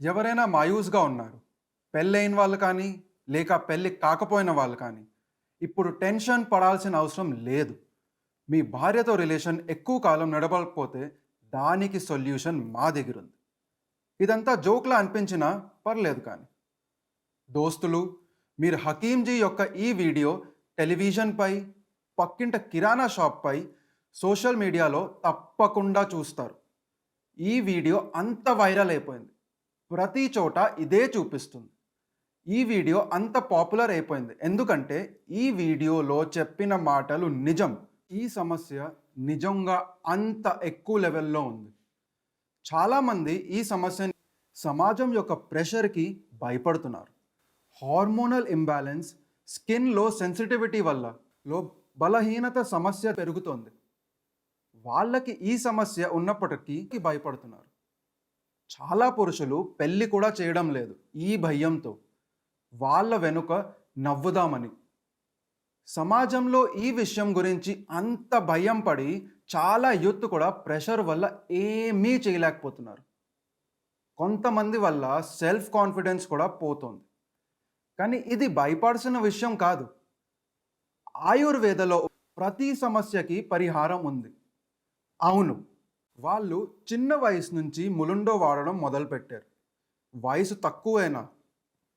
ఎవరైనా మాయూస్గా ఉన్నారు. పెళ్ళైన వాళ్ళు కానీ లేక పెళ్ళి కాకపోయిన వాళ్ళు కానీ ఇప్పుడు టెన్షన్ పడాల్సిన అవసరం లేదు. మీ భార్యతో రిలేషన్ ఎక్కువ కాలం నడవకపోతే దానికి సొల్యూషన్ మా దగ్గర ఉంది. ఇదంతా జోక్లా అనిపించినా పర్లేదు కానీ. దోస్తులు మీరు హకీంజీ యొక్క ఈ వీడియో టెలివిజన్పై పక్కింట కిరాణా షాప్పై సోషల్ మీడియాలో తప్పకుండా చూస్తారు. ఈ వీడియో అంత వైరల్ అయిపోయింది. ప్రతి చోట ఇదే చూపిస్తుంది. ఈ వీడియో అంత పాపులర్ అయిపోయింది. ఎందుకంటే ఈ వీడియోలో చెప్పిన మాటలు నిజం. ఈ సమస్య నిజంగా అంత ఎక్కువ లెవెల్లో ఉంది. చాలామంది ఈ సమస్యని సమాజం యొక్క ప్రెషర్కి భయపడుతున్నారు. హార్మోనల్ ఇంబ్యాలెన్స్ స్కిన్లో సెన్సిటివిటీ వల్ల లో బలహీనత సమస్య పెరుగుతోంది. వాళ్ళకి ఈ సమస్య ఉన్నప్పటికీ భయపడుతున్నారు. చాలా పురుషులు పెళ్ళి కూడా చేయడం లేదు ఈ భయంతో. వాళ్ళ వెనుక నవ్వుదామని. సమాజంలో ఈ విషయం గురించి అంత భయం పడి చాలా యూత్ కూడా ప్రెషర్ వల్ల ఏమీ చేయలేకపోతున్నారు. కొంతమంది వల్ల సెల్ఫ్ కాన్ఫిడెన్స్ కూడా పోతుంది. కానీ ఇది భయపడాల్సిన విషయం కాదు. ఆయుర్వేదలో ప్రతి సమస్యకి పరిహారం ఉంది. అవును వాళ్ళు చిన్న వయసు నుంచి ములుండో వాడడం మొదలుపెట్టారు. వయసు తక్కువైనా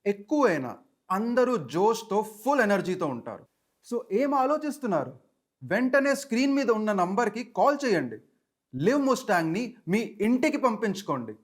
ఎక్కువైనా అందరూ జోష్తో ఫుల్ ఎనర్జీతో ఉంటారు. సో ఏం ఆలోచిస్తున్నారు? వెంటనే స్క్రీన్ మీద ఉన్న నంబర్కి కాల్ చేయండి. లివ్ ముస్టాంగ్ని మీ ఇంటికి పంపించుకోండి.